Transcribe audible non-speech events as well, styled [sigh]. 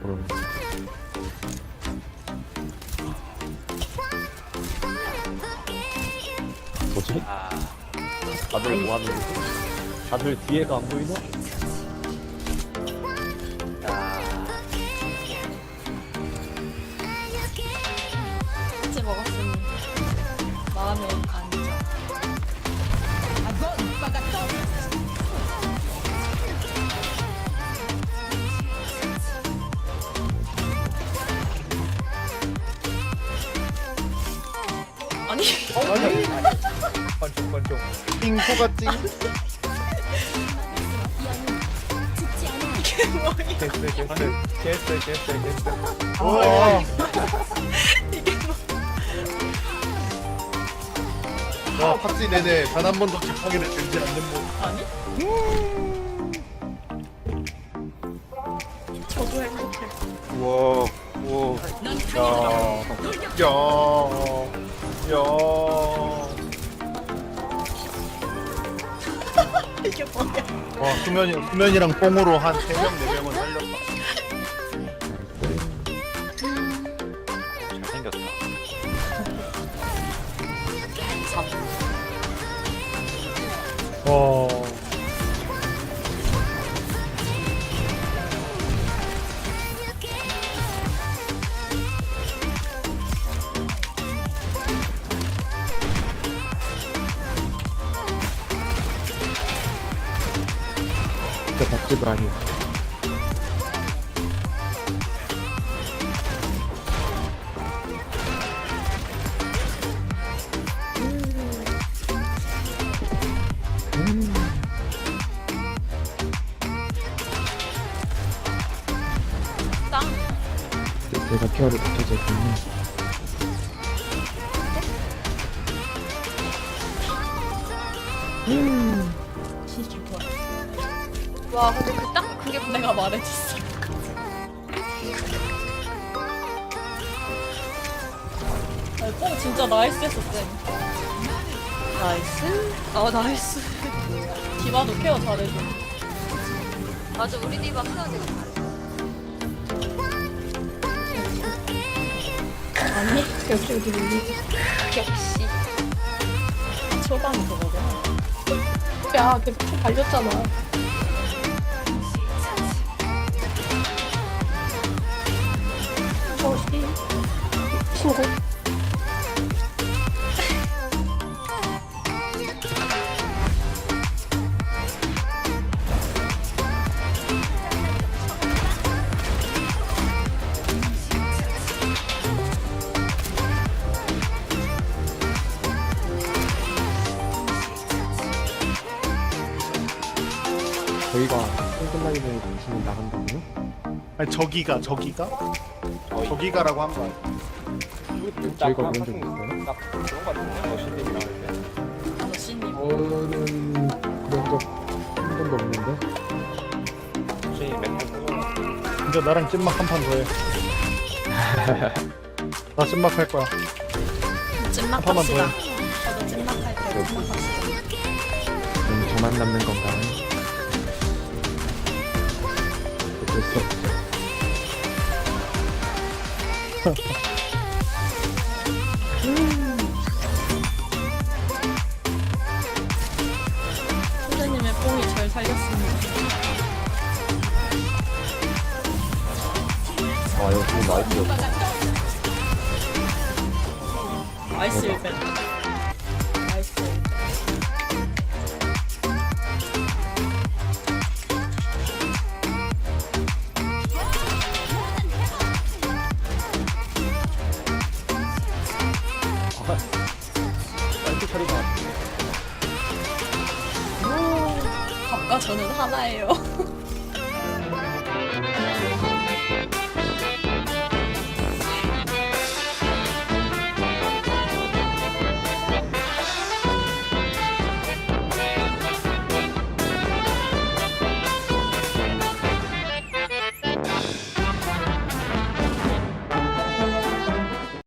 그럼 뭐지? 아, 다들 뭐 하는 거지? 다들 뒤에가 안 보이나? 야, 같이 먹었으니 마음의 안정. 아니 번쩍 번쩍. 핑크가 찡. 됐어, 됐어, 됐어, 됐어, 됐어. 와. 와, 팝지 내내 단 한 번도 뒷파기를 들지 않는 분. 아니? 저도 행복해. 우와, 우와. 야, 야, 야. [laughs] 이게 뭐야? 와, 수면이, 수면이랑 뽕으로 한 3명, 4명은 살렸다. 잘생겼다. 와. 진짜 박쥐도 아니야 땅. 내가 못해서 있군요 진짜 좋아. 와 근데 그 딱 그게 내가 말해줬어. 아니, 뽕 진짜 나이스했었어. 나이스? 아 나이스. 디바도 케어 잘해줘. 맞아 우리 디바 케어 되게 잘해 아니 역시 우리 룰리. 역시. 초반 그거잖아. 야, 걔 달렸잖아. 친구. 저희가 싱글라인을 당신이 나간다고요? 아니, 저기가, 저기가? 저기가라고 한 거야. 저희가 그런 적 있어요? 딱 그런 거? 머신님이랑 할 때. 아, 신님. 저는 그런 적한 번도 없는데 멘탈 보고. 이제 나랑 찐막 한 판 더 해. [laughs] 나 찐막 할 거야. 찐막 한 판만 더 합시다. 해. 저도 찐막 할 거예요. 찐막 합시다. 그럼 저만 남는 건가요? 어쩔 수 없죠 선생님의 뽕이 절 살렸습니다. 아 여기 나이스 나이스 일벤. 저는 하나예요.